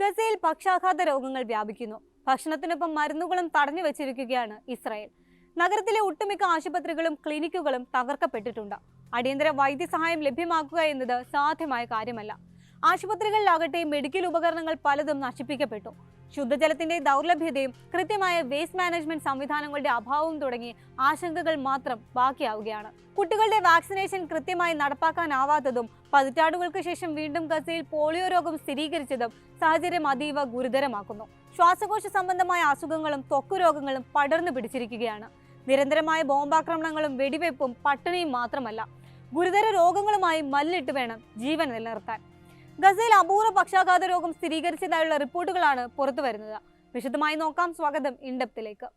ഗസയിൽ പക്ഷാഘാത രോഗങ്ങൾ വ്യാപിക്കുന്നു. ഭക്ഷണത്തിനൊപ്പം മരുന്നുകളും തടഞ്ഞു വെച്ചിരിക്കുകയാണ് ഇസ്രായേൽ. നഗരത്തിലെ ഒട്ടുമിക്ക ആശുപത്രികളും ക്ലിനിക്കുകളും തകർക്കപ്പെട്ടിട്ടുണ്ട്. അടിയന്തര വൈദ്യസഹായം ലഭ്യമാക്കുക എന്നത് സാധ്യമായ കാര്യമല്ല. ആശുപത്രികളിലാകട്ടെ മെഡിക്കൽ ഉപകരണങ്ങൾ പലതും നശിപ്പിക്കപ്പെട്ടു. ശുദ്ധജലത്തിന്റെ ദൗർലഭ്യതയും കൃത്യമായ വേസ്റ്റ് മാനേജ്മെന്റ് സംവിധാനങ്ങളുടെ അഭാവവും തുടങ്ങി ആശങ്കകൾ മാത്രം ബാക്കിയാവുകയാണ്. കുട്ടികളുടെ വാക്സിനേഷൻ കൃത്യമായി നടപ്പാക്കാനാവാത്തതും പതിറ്റാണ്ടുകൾക്ക് ശേഷം വീണ്ടും ഗസയിൽ പോളിയോ രോഗം സ്ഥിരീകരിച്ചതും സാഹചര്യം അതീവ ഗുരുതരമാക്കുന്നു. ശ്വാസകോശ സംബന്ധമായ അസുഖങ്ങളും ത്വക്ക് രോഗങ്ങളും പടർന്നു പിടിച്ചിരിക്കുകയാണ്. നിരന്തരമായ ബോംബാക്രമണങ്ങളും വെടിവെപ്പും പട്ടിണിയും മാത്രമല്ല ഗുരുതര രോഗങ്ങളുമായി മല്ലിട്ട് വേണം ജീവൻ നിലനിർത്താൻ. ഗസയിൽ അപൂർവ പക്ഷാഘാത രോഗം സ്ഥിരീകരിച്ചതായുള്ള റിപ്പോർട്ടുകളാണ് പുറത്തു വരുന്നത്. വിശദമായി നോക്കാം. സ്വാഗതം. ഇൻഡപ്തിലേക്ക്.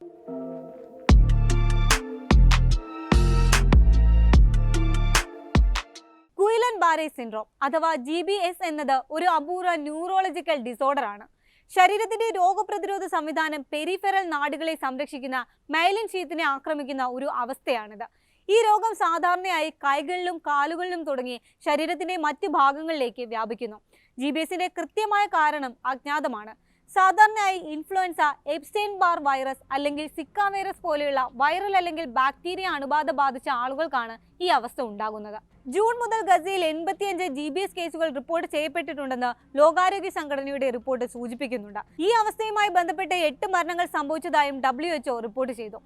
കുയിലൻ ബാരെ സിൻഡ്രോം അഥവാ ജി ബി എസ് എന്നത് ഒരു അപൂർവ ന്യൂറോളജിക്കൽ ഡിസോർഡർ ആണ്. ശരീരത്തിന്റെ രോഗപ്രതിരോധ സംവിധാനം പെരിഫെറൽ നാടുകളെ സംരക്ഷിക്കുന്ന മൈലിൻ ഷീത്തിനെ ആക്രമിക്കുന്ന ഒരു അവസ്ഥയാണിത്. ഈ രോഗം സാധാരണയായി കൈകളിലും കാലുകളിലും തുടങ്ങി ശരീരത്തിന്റെ മറ്റ് ഭാഗങ്ങളിലേക്ക് വ്യാപിക്കുന്നു. ജി ബി എസിന്റെ കൃത്യമായ കാരണം അജ്ഞാതമാണ്. സാധാരണയായി ഇൻഫ്ലുവൻസ എപ്സ്റ്റൈൻ ബാർ വൈറസ് അല്ലെങ്കിൽ സിക്ക വൈറസ് പോലെയുള്ള വൈറൽ അല്ലെങ്കിൽ ബാക്ടീരിയ അണുബാധ ബാധിച്ച ആളുകൾക്കാണ് ഈ അവസ്ഥ ഉണ്ടാകുന്നത്. ജൂൺ മുതൽ ഗസയിൽ എൺപത്തിയഞ്ച് ജി ബി എസ് കേസുകൾ റിപ്പോർട്ട് ചെയ്യപ്പെട്ടിട്ടുണ്ടെന്ന് ലോകാരോഗ്യ സംഘടനയുടെ റിപ്പോർട്ട് സൂചിപ്പിക്കുന്നുണ്ട്. ഈ അവസ്ഥയുമായി ബന്ധപ്പെട്ട് എട്ട് മരണങ്ങൾ സംഭവിച്ചതായും ഡബ്ല്യു റിപ്പോർട്ട് ചെയ്തു.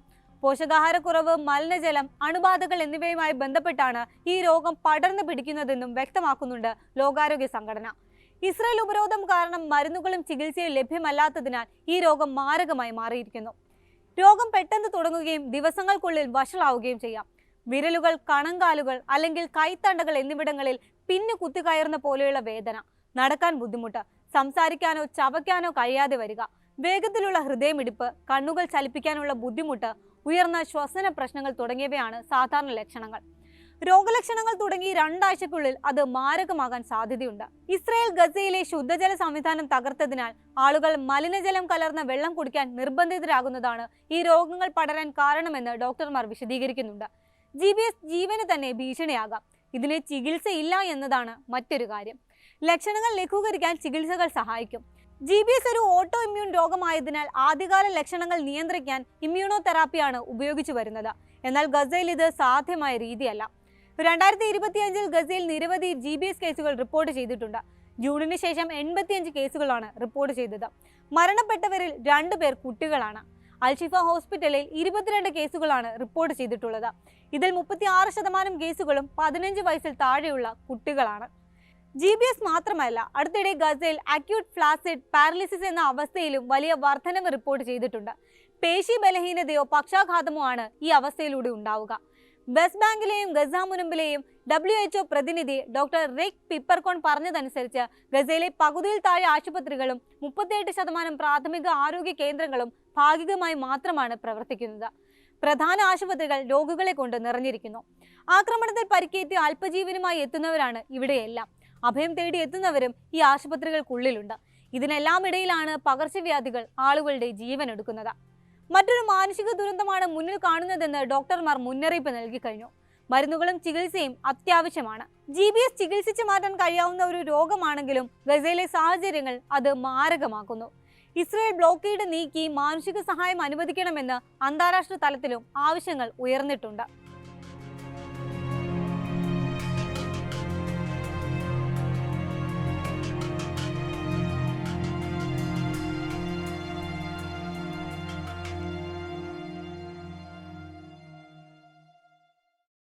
പോഷകാഹാരക്കുറവ് മലിനജലം അണുബാധകൾ എന്നിവയുമായി ബന്ധപ്പെട്ടാണ് ഈ രോഗം പടർന്നു പിടിക്കുന്നതെന്നും വ്യക്തമാക്കുന്നുണ്ട് ലോകാരോഗ്യ സംഘടന. ഇസ്രായേൽ ഉപരോധം കാരണം മരുന്നുകളും ചികിത്സയും ലഭ്യമല്ലാത്തതിനാൽ ഈ രോഗം മാരകമായി മാറിയിരിക്കുന്നു. രോഗം പെട്ടെന്ന് തുടങ്ങുകയും ദിവസങ്ങൾക്കുള്ളിൽ വഷളാവുകയും ചെയ്യാം. വിരലുകൾ കണങ്കാലുകൾ അല്ലെങ്കിൽ കൈത്തണ്ടകൾ എന്നിവിടങ്ങളിൽ പിന്നു കുത്തിക്കയറുന്ന പോലെയുള്ള വേദന. നടക്കാൻ ബുദ്ധിമുട്ട്. സംസാരിക്കാനോ ചവയ്ക്കാനോ കഴിയാതെ വരിക. വേഗത്തിലുള്ള ഹൃദയമിടിപ്പ് കണ്ണുകൾ ചലിപ്പിക്കാനുള്ള ബുദ്ധിമുട്ട് ഉയർന്ന ശ്വസന പ്രശ്നങ്ങൾ തുടങ്ങിയവയാണ് സാധാരണ ലക്ഷണങ്ങൾ. രോഗലക്ഷണങ്ങൾ തുടങ്ങി രണ്ടാഴ്ചക്കുള്ളിൽ അത് മാരകമാകാൻ സാധ്യതയുണ്ട്. ഇസ്രായേൽ ഗസയിലെ ശുദ്ധജല സംവിധാനം തകർത്തതിനാൽ ആളുകൾ മലിനജലം കലർന്ന വെള്ളം കുടിക്കാൻ നിർബന്ധിതരാകുന്നതാണ് ഈ രോഗങ്ങൾ പടരാൻ കാരണമെന്ന് ഡോക്ടർമാർ വിശദീകരിക്കുന്നുണ്ട്. ജി ബി എസ് ജീവന് തന്നെ ഭീഷണിയാകാം. ഇതിന് ചികിത്സയില്ല എന്നതാണ് മറ്റൊരു കാര്യം. ലക്ഷണങ്ങൾ ലഘൂകരിക്കാൻ ചികിത്സകൾ സഹായിക്കും. ജി ബി എസ് ഒരു ഓട്ടോ ഇമ്മ്യൂൺ രോഗമായതിനാൽ ആദ്യകാല ലക്ഷണങ്ങൾ നിയന്ത്രിക്കാൻ ഇമ്മ്യൂണോ തെറാപ്പിയാണ് ഉപയോഗിച്ചു വരുന്നത്. എന്നാൽ ഗസയിൽ ഇത് സാധ്യമായ രീതിയല്ല. രണ്ടായിരത്തി ഇരുപത്തിയഞ്ചിൽ ഗസയിൽ നിരവധി ജി ബി എസ് കേസുകൾ റിപ്പോർട്ട് ചെയ്തിട്ടുണ്ട്. ജൂണിന് ശേഷം എൺപത്തിയഞ്ച് കേസുകളാണ് റിപ്പോർട്ട് ചെയ്തത്. മരണപ്പെട്ടവരിൽ രണ്ടുപേർ കുട്ടികളാണ്. അൽഷിഫ ഹോസ്പിറ്റലിൽ ഇരുപത്തിരണ്ട് കേസുകളാണ് റിപ്പോർട്ട് ചെയ്തിട്ടുള്ളത്. ഇതിൽ മുപ്പത്തി ആറ് ശതമാനം കേസുകളും പതിനഞ്ച് വയസ്സിൽ താഴെയുള്ള കുട്ടികളാണ്. ജി ബി എസ് മാത്രമല്ല അടുത്തിടെ ഗസയിൽ അക്യൂട്ട് ഫ്ലാസിഡ് പാരലിസിസ് എന്ന അവസ്ഥയിലും വലിയ വർധനവ് റിപ്പോർട്ട് ചെയ്തിട്ടുണ്ട്. പേശി ബലഹീനതയോ പക്ഷാഘാതമോ ആണ് ഈ അവസ്ഥയിലൂടെ ഉണ്ടാവുക. വെസ്റ്റ് ബാങ്കിലെയും ഗസ മുനമ്പിലെയും ഡബ്ല്യു എച്ച്ഒ പ്രതിനിധി ഡോക്ടർ റിക് പിപ്പർകോൺ പറഞ്ഞതനുസരിച്ച് ഗസയിലെ പകുതിയിൽ താഴെ ആശുപത്രികളും മുപ്പത്തിയെട്ട് ശതമാനം പ്രാഥമിക ആരോഗ്യ കേന്ദ്രങ്ങളും ഭാഗികമായി മാത്രമാണ് പ്രവർത്തിക്കുന്നത്. പ്രധാന ആശുപത്രികൾ രോഗികളെ കൊണ്ട് നിറഞ്ഞിരിക്കുന്നു. ആക്രമണത്തിൽ പരിക്കേറ്റ് അല്പജീവനുമായി എത്തുന്നവരാണ് ഇവിടെയെല്ലാം. അഭയം തേടി എത്തുന്നവരും ഈ ആശുപത്രികൾക്കുള്ളിലുണ്ട്. ഇതിനെല്ലാം ഇടയിലാണ് പകർച്ചവ്യാധികൾ ആളുകളുടെ ജീവൻ എടുക്കുന്നത്. മറ്റൊരു മാനസിക ദുരന്തമാണ് മുന്നിൽ കാണുന്നതെന്ന് ഡോക്ടർമാർ മുന്നറിയിപ്പ് നൽകി കഴിഞ്ഞു. മരുന്നുകളും ചികിത്സയും അത്യാവശ്യമാണ്. ജി ബി എസ് ചികിത്സിച്ചു മാറ്റാൻ കഴിയാവുന്ന ഒരു രോഗമാണെങ്കിലും ഗസയിലെ സാഹചര്യങ്ങൾ അത് മാരകമാക്കുന്നു. ഇസ്രയേൽ ബ്ലോക്കേഡ് നീക്കി മാനുഷിക സഹായം അനുവദിക്കണമെന്ന് അന്താരാഷ്ട്ര തലത്തിലും ആവശ്യങ്ങൾ ഉയർന്നിട്ടുണ്ട്.